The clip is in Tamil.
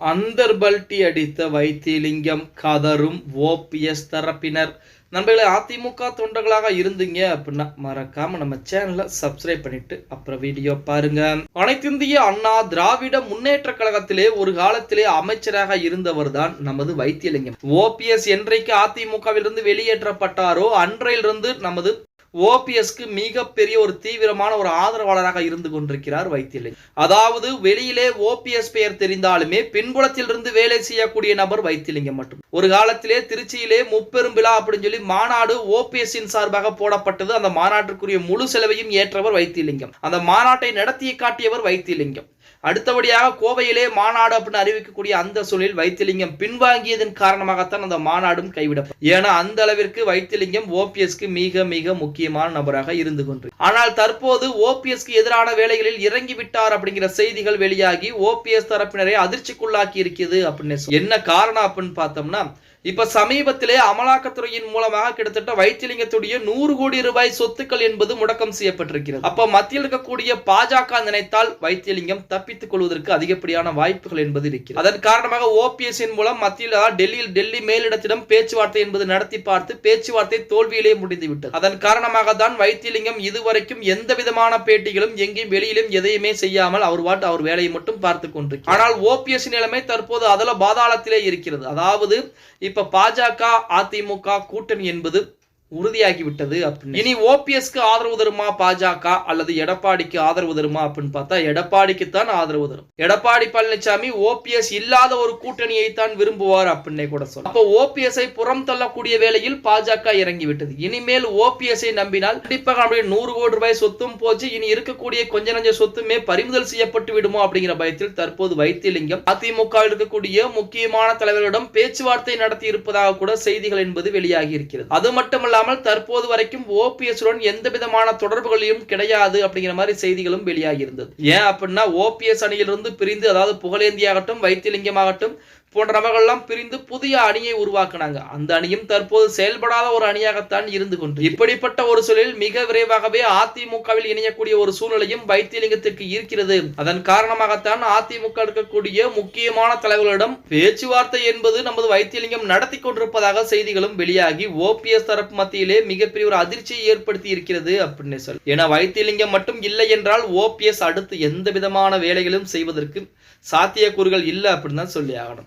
அந்தர்பல்ட்டி அடித்த வைத்தியலிங்கம் கதரும் ஓபிஎஸ் தரப்பினர். நண்பர்களே அதிமுக தொண்டர்களாக இருந்தீங்க அப்படின்னா மறக்காம நம்ம சேனலை சப்ஸ்கிரைப் பண்ணிட்டு அப்புறம் வீடியோ பாருங்க. அனைத்திந்திய அண்ணா திராவிட முன்னேற்ற கழகத்திலே ஒரு காலத்திலே அமைச்சராக இருந்தவர் தான் நமது வைத்தியலிங்கம். ஓபிஎஸ் என்றைக்கு அதிமுகவிலிருந்து வெளியேற்றப்பட்டாரோ அன்றையிலிருந்து நமது ஓபிஎஸ்க்கு மிகப்பெரிய ஒரு தீவிரமான ஒரு ஆதரவாளராக இருந்து கொண்டிருக்கிறார் வைத்திலிங்கம் அதாவது வெளியிலே ஓபிஎஸ் பெயர் தெரிந்தாலுமே பின்புலத்திலிருந்து வேலை செய்யக்கூடிய நபர் வைத்திலிங்கம் மட்டும். ஒரு காலத்திலே திருச்சியிலே முப்பெரும் விழா அப்படின்னு சொல்லி மாநாடு ஓபிஎஸ்ஸின் சார்பாக போடப்பட்டது. அந்த மாநாட்டிற்குரிய முழு செலவையும் ஏற்றவர் வைத்திலிங்கம் அந்த மாநாட்டை நடத்தி காட்டியவர் வைத்திலிங்கம் அடுத்தபடியாக கோவையிலே மாநாடு அப்படின்னு அறிவிக்கக்கூடிய அந்த சூழலில் வைத்திலிங்கம் பின்வாங்கியதன் காரணமாகத்தான் அந்த மாநாடும் கைவிடப்படும் ஏன்னா அந்த அளவிற்கு வைத்திலிங்கம் ஓபிஎஸ்க்கு மிக மிக முக்கியமான நபராக இருந்து கொண்டு ஆனால் தற்போது ஓபிஎஸ்க்கு எதிரான வேலைகளில் இறங்கி விட்டார் அப்படிங்கிற செய்திகள் வெளியாகி ஓபிஎஸ் தரப்பினரை அதிர்ச்சிக்குள்ளாக்கி இருக்கிறது அப்படின்னு என்ன காரணம் அப்படின்னு பார்த்தோம்னா இப்ப சமீபத்திலே அமலாக்கத்துறையின் மூலமாக கிட்டத்தட்ட வைத்தியலிங்கத்துடைய நூறு கோடி ரூபாய் சொத்துக்கள் என்பது முடக்கம் செய்யப்பட்டிருக்கிறது. அப்ப மத்தியில் இருக்கக்கூடிய பாஜக நினைத்தால் வைத்தியலிங்கம் தப்பித்துக் கொள்வதற்கு அதிகப்படியான வாய்ப்புகள் என்பது இருக்கிறது. அதன் காரணமாக ஓபிஎஸ் மூலம் மத்தியில் டெல்லியில் டெல்லி மேலிடத்திடம் பேச்சுவார்த்தை என்பது நடத்தி பார்த்து பேச்சுவார்த்தை தோல்வியிலே முடிந்துவிட்டது. அதன் காரணமாக தான் வைத்தியலிங்கம் இதுவரைக்கும் எந்த விதமான பேட்டிகளும் எங்கேயும் வெளியிலும் எதையுமே செய்யாமல் அவர் வாட்டு அவர் வேலையை மட்டும் பார்த்து கொண்டிருக்கிறார். ஆனால் ஓபிஎஸ் நிலைமை தற்போது அதல பாதாளத்திலே இருக்கிறது. அதாவது இப்ப பாஜக அதிமுக கூட்டணி என்பது உறுதியாகிவிட்டது அப்படின்னு. இனி ஓபிஎஸ்க்கு ஆதரவு தருமா பாஜக அல்லது எடப்பாடிக்கு ஆதரவு தருமா அப்படின்னு பார்த்தா எடப்பாடிக்கு தான் ஆதரவு தரும். எடப்பாடி பழனிசாமி ஓபிஎஸ் இல்லாத ஒரு கூட்டணியை தான் விரும்புவார் அப்படின்னே கூட சொல்ல அப்போ ஓபிஎஸ்ஐ புறம் தள்ளக்கூடிய வேளையில் பாஜக இறங்கி விட்டது. இனிமேல் ஓபிஎஸ்ஐ நம்பினால் கண்டிப்பாக நம்முடைய நூறு கோடி ரூபாய் சொத்தும் போச்சு. இனி இருக்கக்கூடிய கொஞ்ச நஞ்ச சொத்துமே பறிமுதல் செய்யப்பட்டு விடுமோ அப்படிங்கிற பயத்தில் தற்போது வைத்தியலிங்கம் அதிமுக இருக்கக்கூடிய முக்கியமான தலைவர்களிடம் பேச்சுவார்த்தை நடத்தி இருப்பதாக கூட செய்திகள் என்பது வெளியாகி இருக்கிறது. அது மட்டுமல்ல இல்லாமல் தற்போது வரைக்கும் ஓபிஎஸ் உடன் எந்த விதமான தொடர்புகளையும் கிடையாது அப்படிங்கிற மாதிரி செய்திகளும் வெளியாகி இருந்தது. ஏன் அப்படின்னா ஓபிஎஸ் அணியிலிருந்து பிரிந்து அதாவது புகழேந்தியாகட்டும் வைத்திலிங்கமாகட்டும் போன்ற நபர்கள்லாம் பிரிந்து புதிய அணியை உருவாக்குனாங்க. அந்த அணியும் தற்போது செயல்படாத ஒரு அணியாகத்தான் இருந்து கொண்டு. இப்படிப்பட்ட ஒரு சூழலில் மிக விரைவாகவே அதிமுகவில் இணையக்கூடிய ஒரு சூழ்நிலையும் வைத்தியலிங்கத்திற்கு இருக்கிறது. அதன் காரணமாகத்தான் அதிமுக இருக்கக்கூடிய முக்கியமான தலைவர்களிடம் பேச்சுவார்த்தை என்பது நமது வைத்தியலிங்கம் நடத்தி கொண்டிருப்பதாக செய்திகளும் வெளியாகி ஓபிஎஸ் தரப்பு மத்தியிலே மிகப்பெரிய ஒரு அதிர்ச்சியை ஏற்படுத்தி இருக்கிறது அப்படின்னு சொல்லி ஏன்னா வைத்தியலிங்கம் மட்டும் இல்லை என்றால் ஓபிஎஸ் அடுத்து எந்த விதமான வேலைகளும் செய்வதற்கு சாத்தியக்கூறுகள் இல்லை அப்படின்னு தான் சொல்லி ஆகணும்.